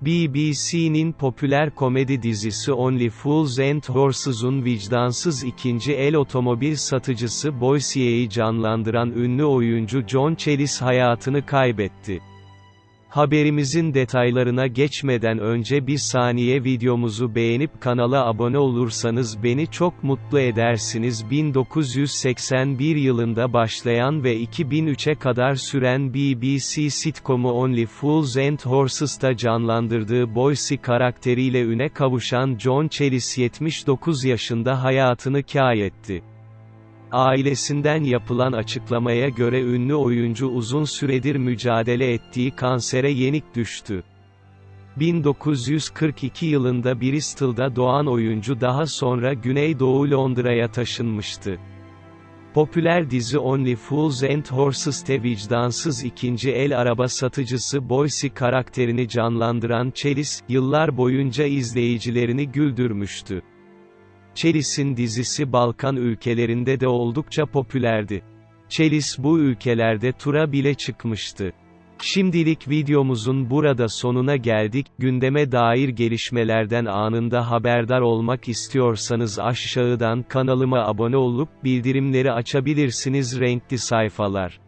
BBC'nin popüler komedi dizisi Only Fools and Horses'un vicdansız ikinci el otomobil satıcısı Boyce'yi canlandıran ünlü oyuncu John Chelis hayatını kaybetti. Haberimizin detaylarına geçmeden önce bir saniye videomuzu beğenip kanala abone olursanız beni çok mutlu edersiniz. 1981 yılında başlayan ve 2003'e kadar süren BBC sitcomu Only Fools and Horses'ta canlandırdığı Boyce karakteriyle üne kavuşan John Chelis 79 yaşında hayatını kâyetti. Ailesinden yapılan açıklamaya göre ünlü oyuncu uzun süredir mücadele ettiği kansere yenik düştü. 1942 yılında Bristol'da doğan oyuncu daha sonra Güneydoğu Londra'ya taşınmıştı. Popüler dizi Only Fools and Horses'te vicdansız ikinci el araba satıcısı Boyce karakterini canlandıran Chelis, yıllar boyunca izleyicilerini güldürmüştü. Chelis'in dizisi Balkan ülkelerinde de oldukça popülerdi. Chelis bu ülkelerde tura bile çıkmıştı. Şimdilik videomuzun burada sonuna geldik. Gündeme dair gelişmelerden anında haberdar olmak istiyorsanız aşağıdan kanalıma abone olup bildirimleri açabilirsiniz renkli sayfalar.